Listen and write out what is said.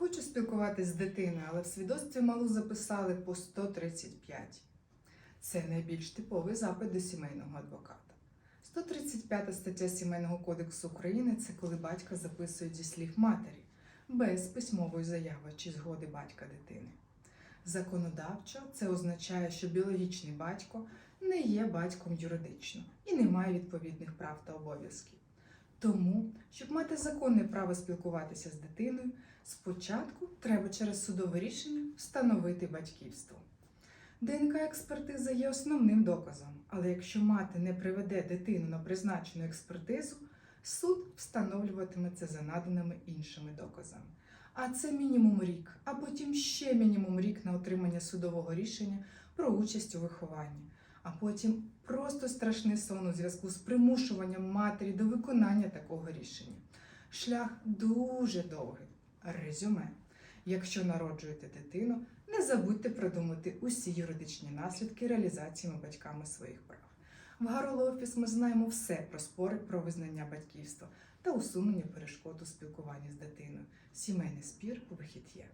Хочу спілкуватись з дитиною, але в свідоцтві малу записали по 135. Це найбільш типовий запит до сімейного адвоката. 135 стаття Сімейного кодексу України це коли батька записують зі слів матері, без письмової заяви чи згоди батька дитини. Законодавчо це означає, що біологічний батько не є батьком юридично і не має відповідних прав та обов'язків. Тому, щоб мати законне право спілкуватися з дитиною, спочатку треба через судове рішення встановити батьківство. ДНК-експертиза є основним доказом, але якщо мати не приведе дитину на призначену експертизу, суд встановлюватиме це за наданими іншими доказами. А це мінімум рік, а потім ще мінімум рік на отримання судового рішення про участь у вихованні, а потім просто страшний сон у зв'язку з примушуванням матері до виконання такого рішення. Шлях дуже довгий. Резюме. Якщо народжуєте дитину, не забудьте продумати усі юридичні наслідки реалізації батьками своїх прав. В Гарол Офіс ми знаємо все про спори про визнання батьківства та усунення перешкод у спілкуванні з дитиною. Сімейний спір вихід є.